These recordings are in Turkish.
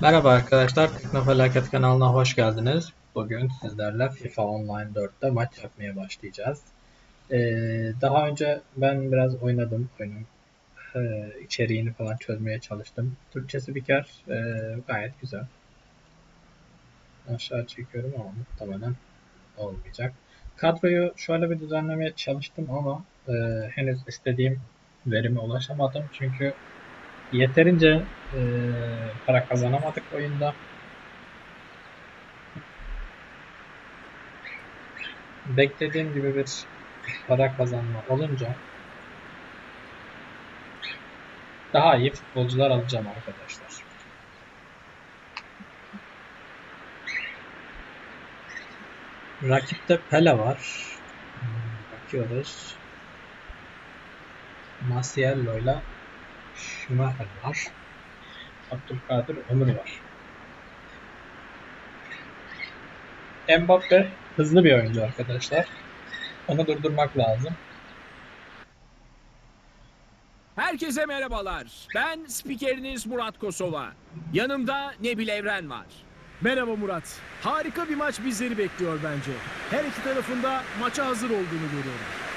Merhaba arkadaşlar, Teknofelaket kanalına hoş geldiniz. Bugün sizlerle FIFA Online 4'te maç yapmaya başlayacağız. Ee, daha önce ben biraz oynadım oyunun ee, içeriğini falan çözmeye çalıştım. Türkçesi bir kere ee, gayet güzel. Aşağı çekiyorum ama muhtemelen olmayacak. Kadroyu şöyle bir düzenlemeye çalıştım ama ee, henüz istediğim verime ulaşamadım. Çünkü yeterince e, para kazanamadık oyunda. Beklediğim gibi bir para kazanma olunca daha iyi futbolcular alacağım arkadaşlar. Rakipte Pele var. Hmm, Bakıyoruz. Masiello ile Schumacher var. Abdülkadir Ömür var. Mbappe hızlı bir oyuncu arkadaşlar. Onu durdurmak lazım. Herkese merhabalar. Ben spikeriniz Murat Kosova. Yanımda Nebil Evren var. Merhaba Murat. Harika bir maç bizleri bekliyor bence. Her iki tarafında maça hazır olduğunu görüyorum.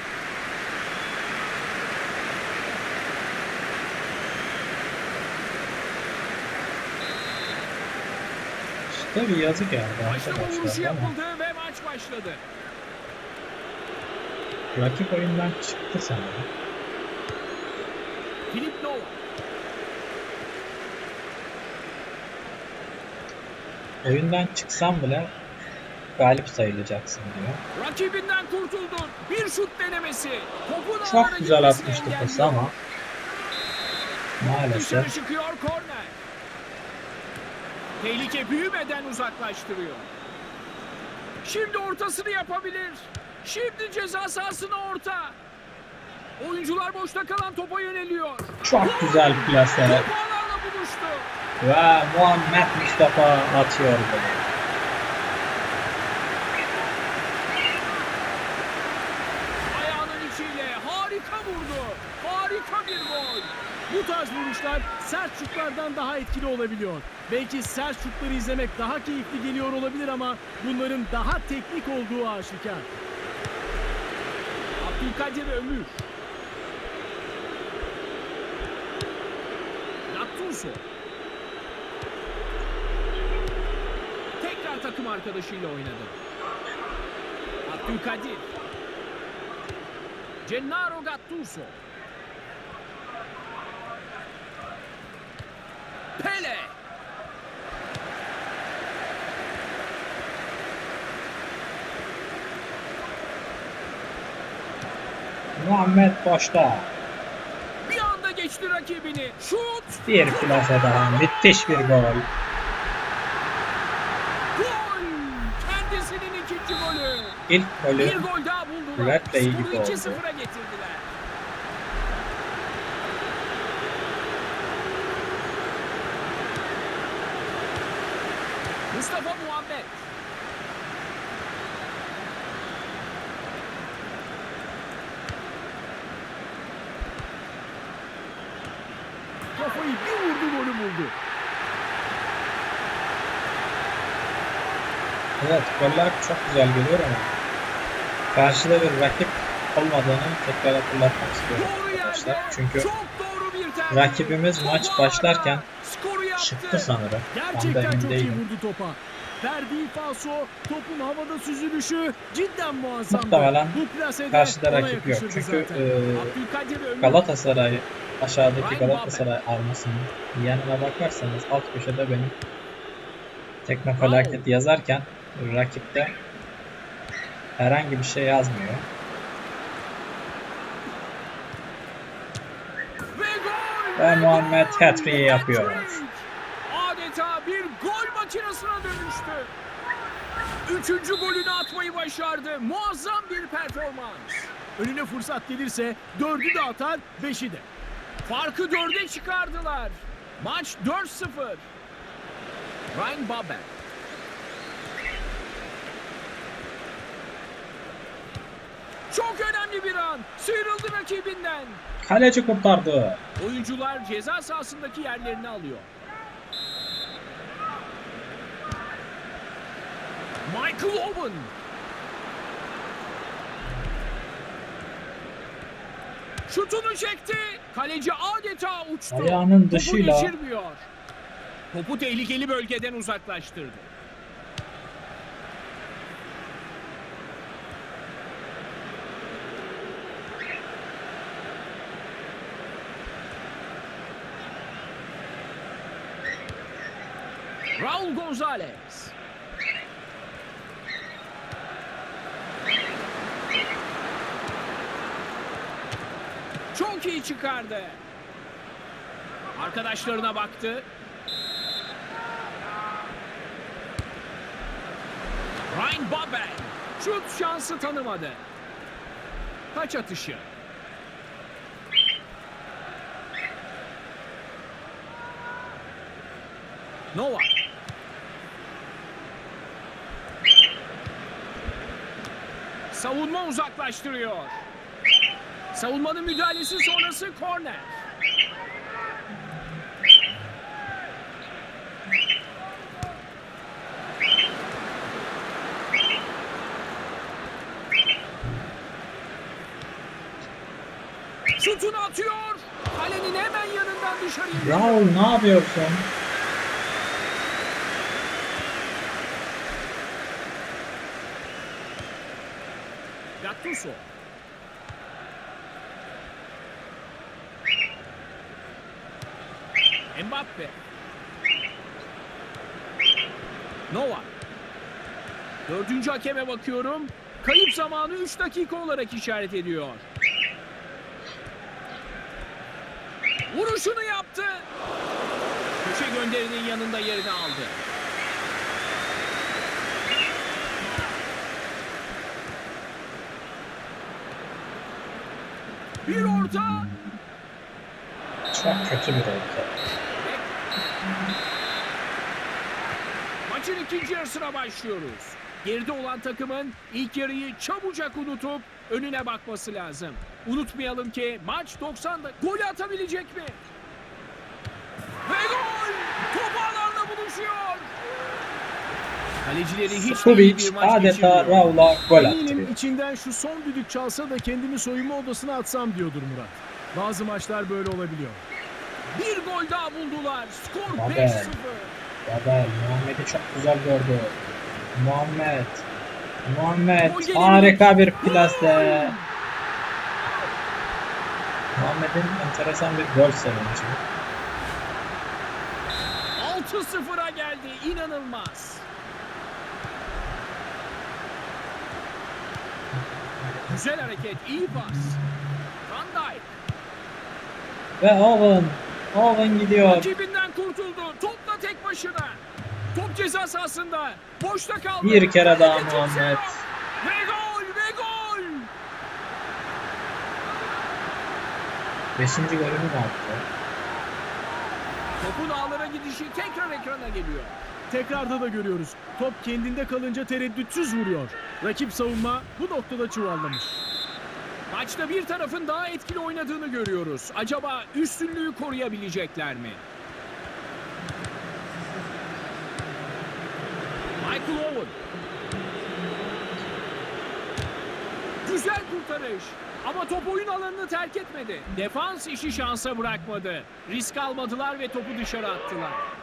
Bir yazık geldi Başlama vuruşu arkadaşlar ama yapıldı ve maç başladı. rakip oyundan çıktı sanırım. Filip Nova. Oyundan çıksan bile galip sayılacaksın diyor. Rakibinden kurtuldun. Bir şut denemesi. Topun Çok güzel atmıştı pası ama maalesef. Tehlike büyümeden uzaklaştırıyor. Şimdi ortasını yapabilir. Şimdi ceza sahasına orta. Oyuncular boşta kalan topa yöneliyor. çok güzel plase Top ağlarla buluştu. ve Muhammed Mustafa atıyor golü. Ayağının içiyle harika vurdu. Harika bir gol. Bu tarz vuruşlar sert şutlardan daha etkili olabiliyor. Belki sert şutları izlemek daha keyifli geliyor olabilir ama bunların daha teknik olduğu aşikar. Abdülkadir Ömür. Gattuso. Tekrar takım arkadaşıyla oynadı. Abdülkadir. Gennaro Gattuso. Pele. Muhammed boşta. Bir anda geçti rakibini. Şut. Bir plase daha. Müthiş bir gol. Gol. Kendisinin ikinci golü. İlk golü Bir gol daha Fred de iyi gibi oldu. 2-0'a getirdiler. Mustafa Muhammed. Kafayı bir vurdu golü buldu. Evet goller çok güzel geliyor ama karşıda bir rakip olmadığını tekrar hatırlatmak istiyorum arkadaşlar. Çünkü rakibimiz maç başlarken çıktı sanırım. Gerçekten emin çok iyi değilim. vurdu topa. Verdiği falso, topun havada süzülüşü cidden muazzamdı. Muhtemelen Karşıda rakip yok. Çünkü e. Galatasaray aşağıdaki Galatasaray armasının yanına bakarsanız alt köşede benim tekme felaket yazarken rakipte herhangi bir şey yazmıyor. Ve Muhammed hat-trick'i yapıyor. Adeta bir gol makinesine dönüştü. Üçüncü golünü atmayı başardı. Muazzam bir performans. Önüne fırsat gelirse dördü de atar, beşi de. Farkı dörde çıkardılar. Maç 4-0. Ryan Babel. Çok önemli bir an. Sıyrıldı rakibinden. Kaleci kurtardı. Oyuncular ceza sahasındaki yerlerini alıyor. Michael Owen. Şutunu çekti. Kaleci adeta uçtu. Ayağının dışıyla. Topu geçirmiyor. Topu tehlikeli bölgeden uzaklaştırdı. Raul Gonzalez. Çok iyi çıkardı. Arkadaşlarına baktı. Ryan Babel. Şut şansı tanımadı. Kaç atışı? Novak. Savunma uzaklaştırıyor. Savunmanın müdahalesi sonrası korner. Şutunu atıyor. Kalenin hemen yanından dışarıya. Raul ne yapıyorsun? Gattuso. Mbappe. Nova. Dördüncü hakeme bakıyorum. Kayıp zamanı 3 dakika olarak işaret ediyor. Vuruşunu yaptı. Köşe gönderinin yanında yerini aldı. Bir orta. Çok kötü bir orta. Maçın ikinci yarısına başlıyoruz. Geride olan takımın ilk yarıyı çabucak unutup önüne bakması lazım. Unutmayalım ki maç 90'da gol atabilecek mi? Ve gol! Top ağlarla buluşuyor. Maç adeta. Raul'a gol attırıyor. içinden şu son düdük çalsa da kendimi soyunma odasına atsam diyordur Murat. Bazı maçlar böyle olabiliyor. Bir gol daha buldular. Skor Babel. 5-0. Babel Muhammed'i çok güzel gördü. Muhammed. Muhammed harika bir plase. Muhammed'in enteresan bir gol sevinci. 6-0'a geldi. İnanılmaz. Güzel hareket, iyi pas. Van Dijk Ve Owen. Owen gidiyor. rakibinden kurtuldu. Topla tek başına. Top ceza sahasında. Boşta kaldı. Bir kere daha Muhammed. yok. Ve gol, ve gol. Beşinci golünü mü attı? Topun ağlara gidişi tekrar ekrana geliyor. Tekrarda da görüyoruz. Top kendinde kalınca tereddütsüz vuruyor. Rakip savunma bu noktada çuvallamış. Maçta bir tarafın daha etkili oynadığını görüyoruz. Acaba üstünlüğü koruyabilecekler mi? Michael Owen. Güzel kurtarış. Ama top oyun alanını terk etmedi. Defans işi şansa bırakmadı. Risk almadılar ve topu dışarı attılar.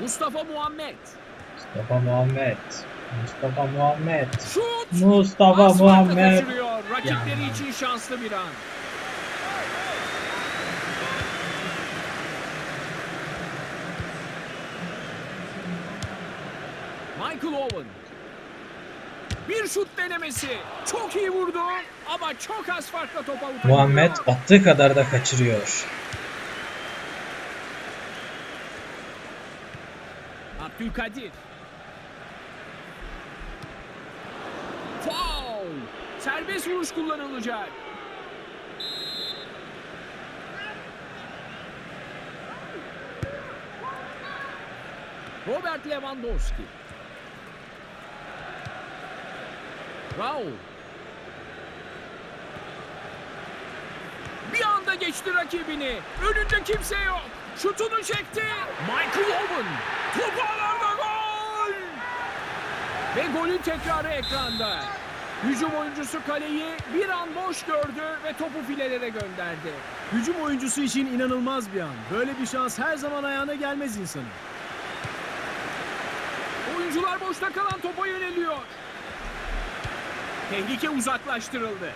Mustafa Muhammed. Mustafa Muhammed. Mustafa Muhammed. Şut! Mustafa Asfaltla Muhammed. kaçırıyor. Rakipleri Ya. için şanslı bir an. Michael Owen. Bir şut denemesi. Çok iyi vurdu ama çok az farkla topa ulaşıyor. Muhammed attığı kadar da kaçırıyor. Abdülkadir. Foul. Serbest vuruş kullanılacak. Robert Lewandowski. Raul. Bir anda geçti rakibini. Önünde kimse yok. Şutunu çekti. Michael Owen. Top ağlarda gol. Ve golün tekrarı ekranda. Hücum oyuncusu kaleyi bir an boş gördü ve topu filelere gönderdi. Hücum oyuncusu için inanılmaz bir an. Böyle bir şans her zaman ayağına gelmez insanın. Oyuncular boşta kalan topa yöneliyor. Tehlike uzaklaştırıldı.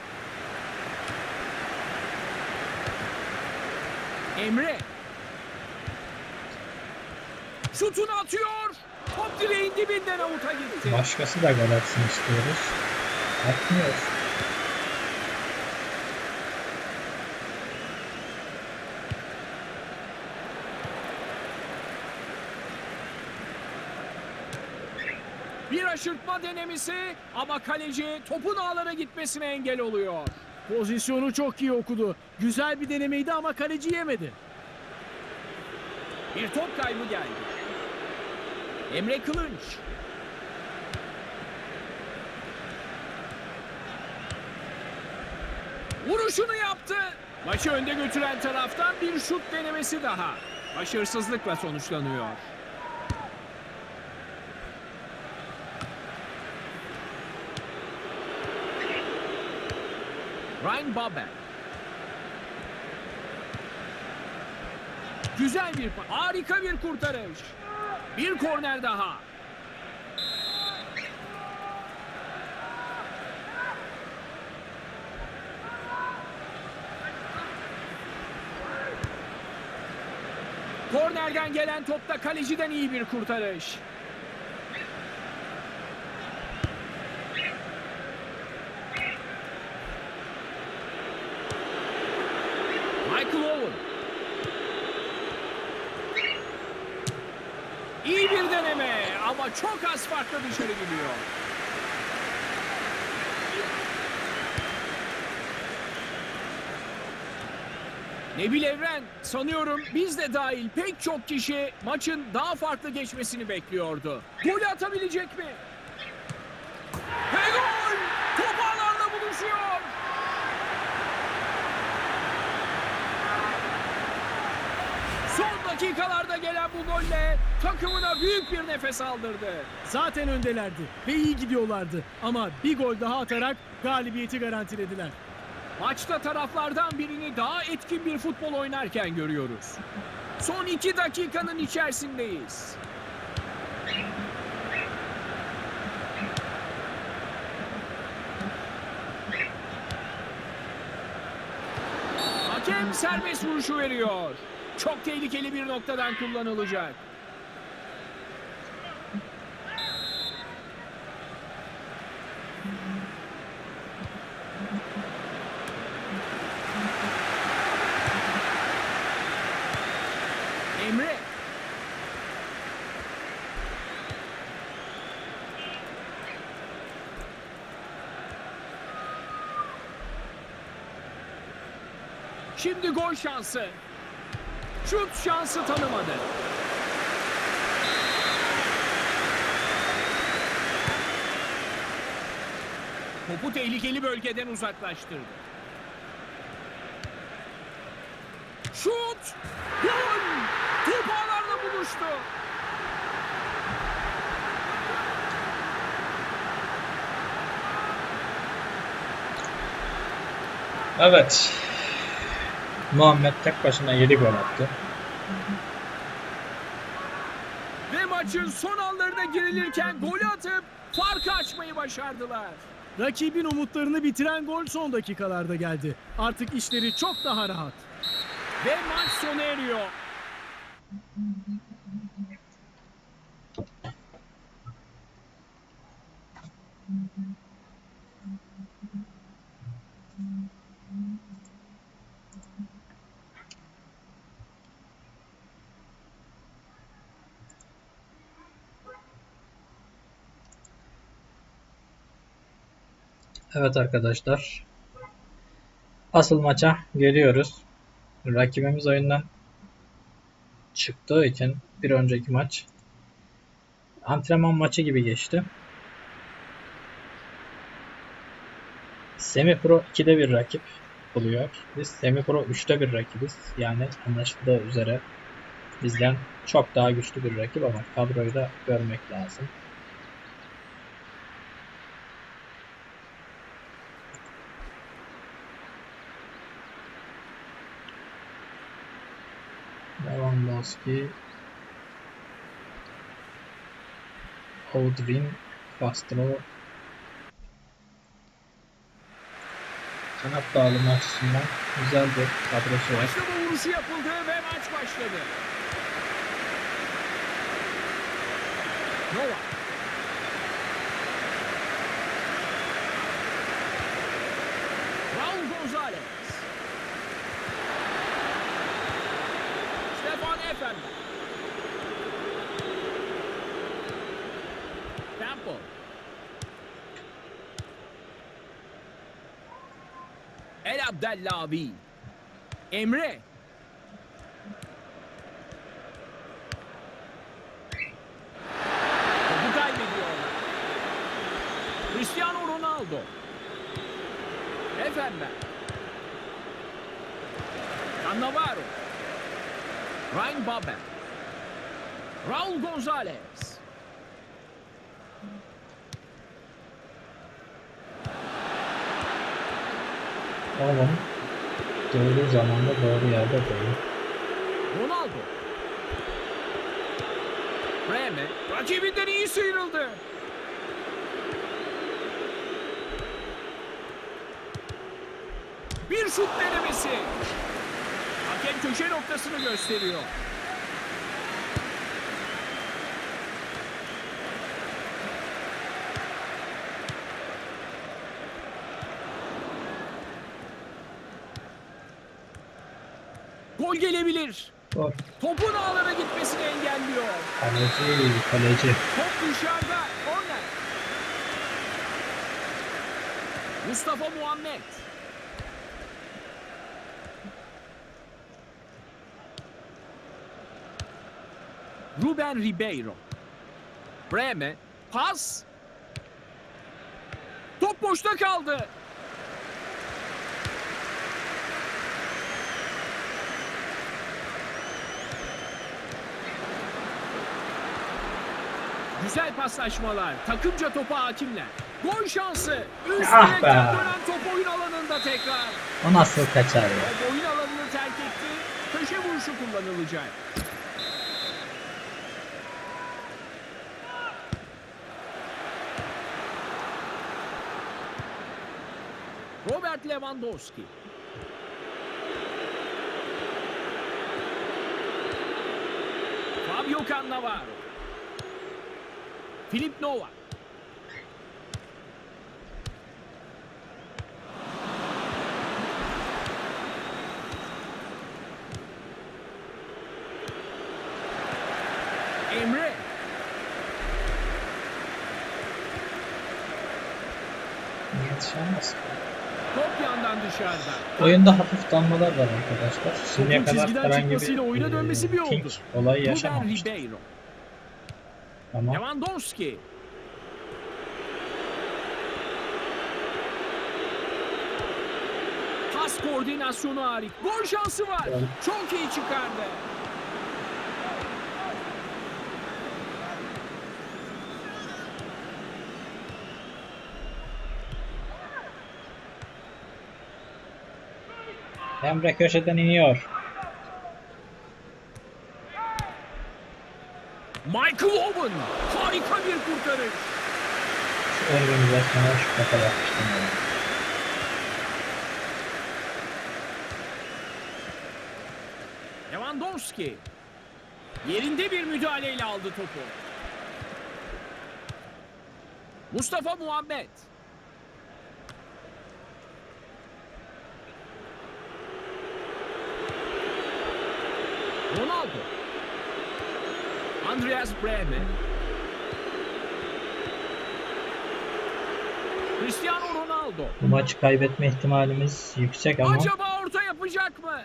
Emre. Şutunu atıyor. Top direğin dibinden avuta gitti. Başkası da gol atsın istiyoruz. Atmıyor. Bir aşırtma denemesi ama kaleci topun ağlara gitmesine engel oluyor. Pozisyonu çok iyi okudu. Güzel bir denemeydi ama kaleci yemedi. Bir top kaybı geldi. Emre Kılınç. Vuruşunu yaptı. Maçı önde götüren taraftan bir şut denemesi daha. Başarısızlıkla sonuçlanıyor. Ryan Babel. Güzel bir harika bir kurtarış. Bir korner daha. Kornerden gelen topta kaleciden iyi bir kurtarış. Michael Owen. İyi bir deneme ama çok az farklı dışarı gidiyor. Nebil Evren sanıyorum biz de dahil pek çok kişi maçın daha farklı geçmesini bekliyordu. Golü atabilecek mi? Ve gol! Top ağlarla buluşuyor. Son dakikalarda gelen bu golle takımına büyük bir nefes aldırdı. Zaten öndelerdi ve iyi gidiyorlardı. Ama bir gol daha atarak galibiyeti garantilediler. Maçta taraflardan birini daha etkin bir futbol oynarken görüyoruz. Son iki dakikanın içerisindeyiz. Hakem serbest vuruşu veriyor. Çok tehlikeli bir noktadan kullanılacak. Emre. Şimdi gol şansı. Şut şansı tanımadı. Topu tehlikeli bölgeden uzaklaştırdı. Şut! Gol! Top ağlarla buluştu. Evet. Muhammed tek başına 7 gol attı. Ve maçın son anlarına girilirken golü atıp farkı açmayı başardılar. Rakibin umutlarını bitiren gol son dakikalarda geldi. Artık işleri çok daha rahat. Ve maç sona eriyor. Evet arkadaşlar. Asıl maça geliyoruz. Rakibimiz oyundan çıktığı için bir önceki maç antrenman maçı gibi geçti. Semi Pro 2'de bir rakip buluyor. Biz Semi Pro 3'te bir rakibiz. Yani anlaşıldığı üzere bizden çok daha güçlü bir rakip ama kadroyu da görmek lazım. Lewandowski Oudwin Castro kanat dağılımı açısından güzel bir kadrosu var. Başlama vuruşu yapıldı ve maç başladı. Nova. Raul Gonzalez. Campbell. El Abdellavi. Emre. Topu kaybediyorlar. Cristiano Ronaldo. Efendim. Cannavaro. Ryan Babel. Raul Gonzalez. Oğlum doğru zamanda doğru yerde değil. Ronaldo. Breme. Rakibinden iyi sıyrıldı. Bir şut denemesi. Hakem köşe noktasını gösteriyor. Gol gelebilir. Gol. Topun ağlara gitmesini engelliyor. Kaleci, kaleci. Top dışarıda. Korner. Mustafa Muhammed. Ruben Ribeiro. Breme. Pas. Top boşta kaldı. Güzel paslaşmalar. Takımca topa hakimler. Gol şansı. Üst Ah be. dönen top oyun alanında tekrar. O nasıl kaçar ya? Top oyun alanını terk etti. Köşe vuruşu kullanılacak. Robert Lewandowski. Fabio Cannavaro. Filip Nova. Emre. Yetişemez. Top yandan dışarıda. Oyunda hafif donmalar var arkadaşlar. Şimdiye kadar çizgiden herhangi bir oyuna dönmesi bir oldu. yaşamamıştık. Ribeiro. Ama Lewandowski. Pas koordinasyonu harika. Gol şansı var. Gol. Çok iyi çıkardı. Emre köşeden iniyor. Michael Owen. Harika bir kurtarış. Şu organizasyona şu kafa yapmıştım. yani. Lewandowski. Yerinde bir müdahaleyle aldı topu. Mustafa Muhammed. Ronaldo. Andreas Breme. Cristiano Ronaldo. Bu maçı kaybetme ihtimalimiz yüksek ama Acaba orta yapacak mı?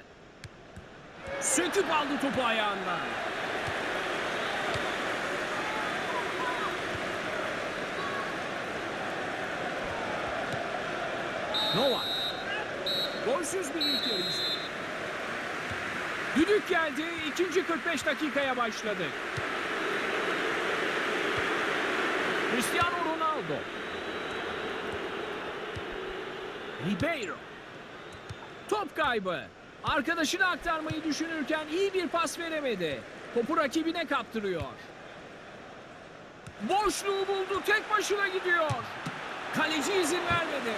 Söküp aldı topu ayağından. Novak. Golsüz bir ilk yarı. Düdük geldi. İkinci 45 dakikaya başladı. Cristiano Ronaldo. Ribeiro. Top kaybı. Arkadaşına aktarmayı düşünürken iyi bir pas veremedi. Topu rakibine kaptırıyor. Boşluğu buldu. Tek başına gidiyor. Kaleci izin vermedi.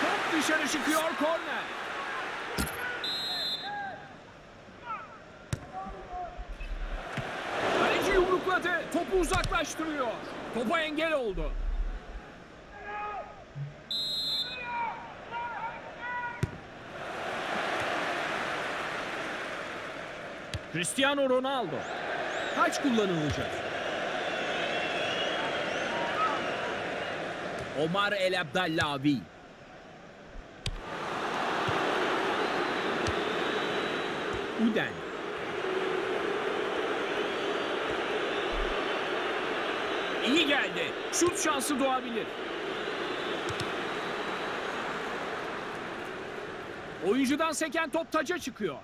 Top dışarı çıkıyor. Korner. Kaleci yumrukladı. Topu uzaklaştırıyor. Topa engel oldu. Cristiano Ronaldo. Kaç kullanılacak? Omar El Abdallavi. Uden. İyi geldi. Şut şansı doğabilir. Oyuncudan seken top taca çıkıyor.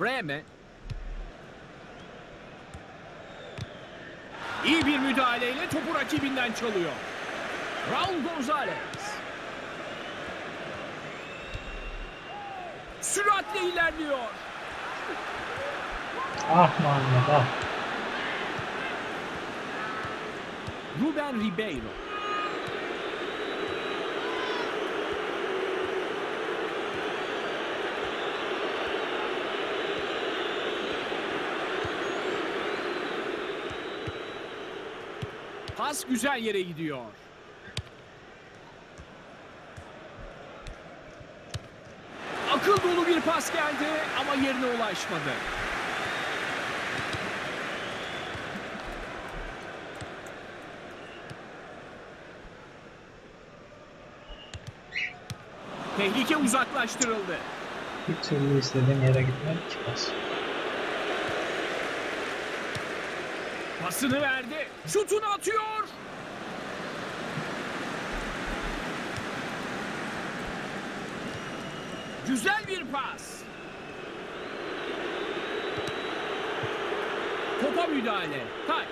Breme. İyi bir müdahaleyle topu rakibinden çalıyor. Raul Gonzalez. Süratle ilerliyor. Ah Muhammed ah. Ruben Ribeiro. Pas güzel yere gidiyor. Akıl dolu bir pas geldi ama yerine ulaşmadı. Tehlike uzaklaştırıldı. Bir türlü istediğim yere gitmedi ki pas. Pasını verdi. Şutunu atıyor. Güzel bir pas. Topa müdahale. Taç.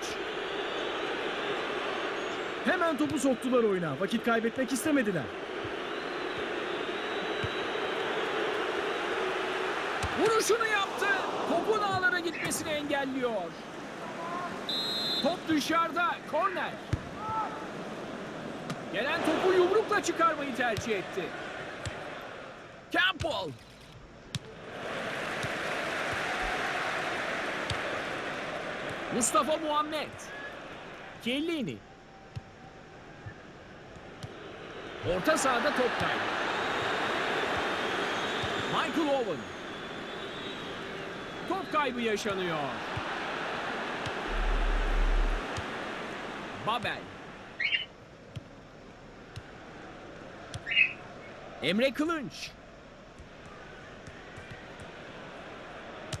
Hemen topu soktular oyuna. Vakit kaybetmek istemediler. Vuruşunu yaptı. Topun ağlara gitmesini engelliyor. Top dışarıda. Korner. Gelen topu yumrukla çıkarmayı tercih etti. Campbell. Mustafa Muhammed. Kellini. Orta sahada top kaybı. Michael Owen. Kaybı yaşanıyor. Babel. Emre Kılınç.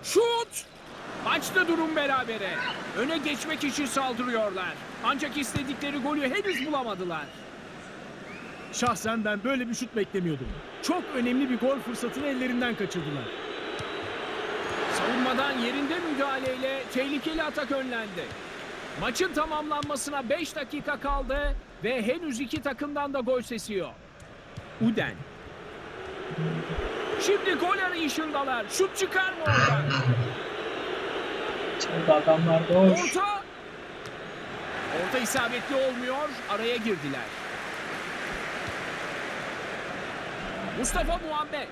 Şut! Maçta durum berabere. Öne geçmek için saldırıyorlar. Ancak istedikleri golü henüz bulamadılar. Şahsen ben böyle bir şut beklemiyordum. Çok önemli bir gol fırsatını ellerinden kaçırdılar. Savunmadan yerinde müdahaleyle tehlikeli atak önlendi. Maçın tamamlanmasına 5 dakika kaldı ve henüz iki takımdan da gol sesi yok. Uden. Şimdi gol arayışındalar. Şut çıkar mı oradan? İçeride adamlar boş. Orta. Orta isabetli olmuyor. Araya girdiler. Mustafa Muhammed.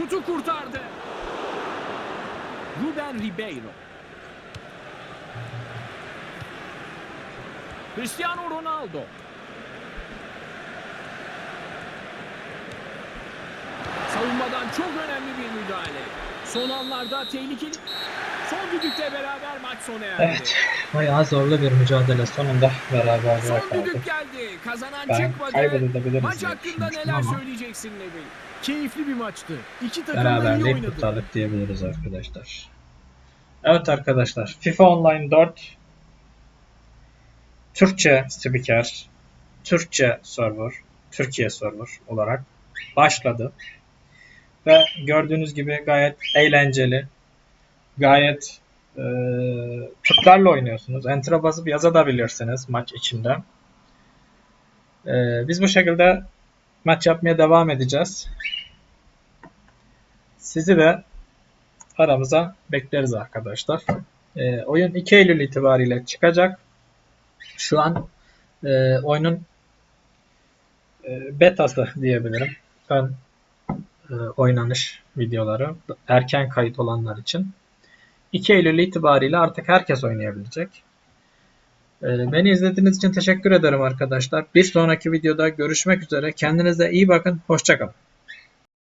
Şutu kurtardı. Ruben Ribeiro. Cristiano Ronaldo. Savunmadan çok önemli bir müdahale. Son anlarda tehlikeli. Son düdükle beraber maç sona erdi. Evet. Bayağı zorlu bir mücadele sonunda beraber Son düdük geldi. Kazanan Ben çıkmadı. Maç hakkında neler ama söyleyeceksin Nebil? Keyifli bir maçtı. İki takım da iyi beraberliği oynadı. kurtardık diyebiliriz arkadaşlar. Evet arkadaşlar. FIFA Online 4 Türkçe spiker, Türkçe server, Türkiye server olarak başladı. Ve gördüğünüz gibi gayet eğlenceli, gayet e, Türklerle oynuyorsunuz. Enter'a basıp yazabilirsiniz maç içinde. Ee, biz bu şekilde maç yapmaya devam edeceğiz. Sizi de aramıza bekleriz arkadaşlar. Ee, oyun 2 Eylül itibariyle çıkacak. Şu an e, oyunun e, betası diyebilirim. Ön e, oynanış videoları erken kayıt olanlar için. 2 Eylül itibariyle artık herkes oynayabilecek. E, beni izlediğiniz için teşekkür ederim arkadaşlar. Bir sonraki videoda görüşmek üzere. Kendinize iyi bakın. Hoşçakalın.